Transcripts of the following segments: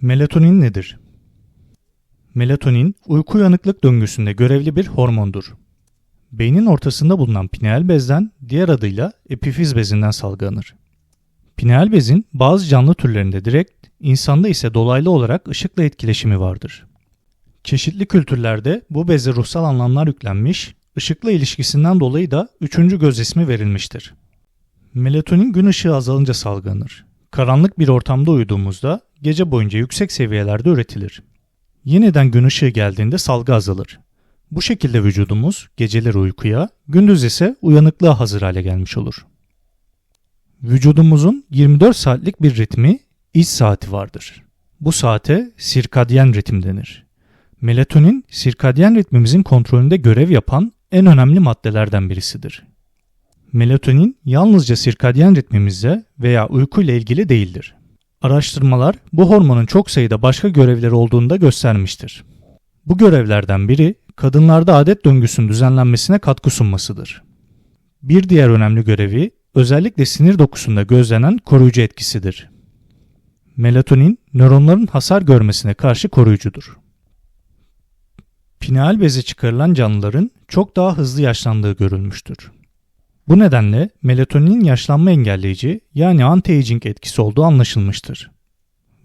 Melatonin nedir? Melatonin, uyku uyanıklık döngüsünde görevli bir hormondur. Beynin ortasında bulunan pineal bezden, diğer adıyla epifiz bezinden salgılanır. Pineal bezin bazı canlı türlerinde direkt, insanda ise dolaylı olarak ışıkla etkileşimi vardır. Çeşitli kültürlerde bu beze ruhsal anlamlar yüklenmiş, ışıkla ilişkisinden dolayı da üçüncü göz ismi verilmiştir. Melatonin gün ışığı azalınca salgılanır. Karanlık bir ortamda uyuduğumuzda gece boyunca yüksek seviyelerde üretilir. Yeniden gün ışığı geldiğinde salgı azalır. Bu şekilde vücudumuz geceleri uykuya, gündüz ise uyanıklığa hazır hale gelmiş olur. Vücudumuzun 24 saatlik bir ritmi, iç saati vardır. Bu saate sirkadyen ritim denir. Melatonin, sirkadyen ritmimizin kontrolünde görev yapan en önemli maddelerden birisidir. Melatonin yalnızca sirkadyen ritmimizle veya uyku ile ilgili değildir. Araştırmalar bu hormonun çok sayıda başka görevleri olduğunu da göstermiştir. Bu görevlerden biri kadınlarda adet döngüsünün düzenlenmesine katkı sunmasıdır. Bir diğer önemli görevi özellikle sinir dokusunda gözlenen koruyucu etkisidir. Melatonin nöronların hasar görmesine karşı koruyucudur. Pineal bezi çıkarılan canlıların çok daha hızlı yaşlandığı görülmüştür. Bu nedenle melatonin yaşlanma engelleyici yani anti-aging etkisi olduğu anlaşılmıştır.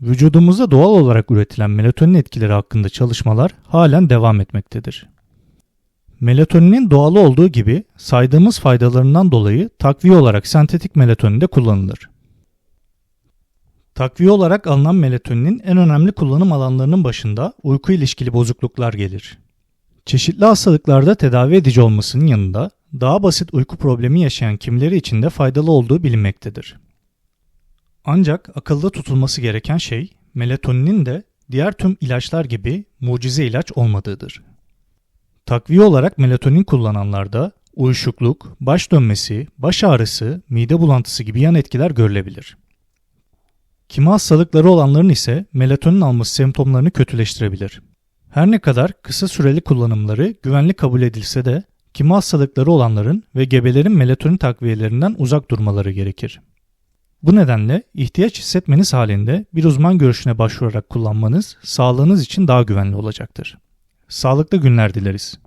Vücudumuzda doğal olarak üretilen melatonin etkileri hakkında çalışmalar halen devam etmektedir. Melatoninin doğalı olduğu gibi saydığımız faydalarından dolayı takviye olarak sentetik melatonin de kullanılır. Takviye olarak alınan melatoninin en önemli kullanım alanlarının başında uyku ilişkili bozukluklar gelir. Çeşitli hastalıklarda tedavi edici olmasının yanında daha basit uyku problemi yaşayan kimleri için de faydalı olduğu bilinmektedir. Ancak akılda tutulması gereken şey melatoninin de diğer tüm ilaçlar gibi mucize ilaç olmadığıdır. Takviye olarak melatonin kullananlarda uyuşukluk, baş dönmesi, baş ağrısı, mide bulantısı gibi yan etkiler görülebilir. Kimi hastalıkları olanların ise melatonin alması semptomlarını kötüleştirebilir. Her ne kadar kısa süreli kullanımları güvenli kabul edilse de kimi hastalıkları olanların ve gebelerin melatonin takviyelerinden uzak durmaları gerekir. Bu nedenle ihtiyaç hissetmeniz halinde bir uzman görüşüne başvurarak kullanmanız sağlığınız için daha güvenli olacaktır. Sağlıklı günler dileriz.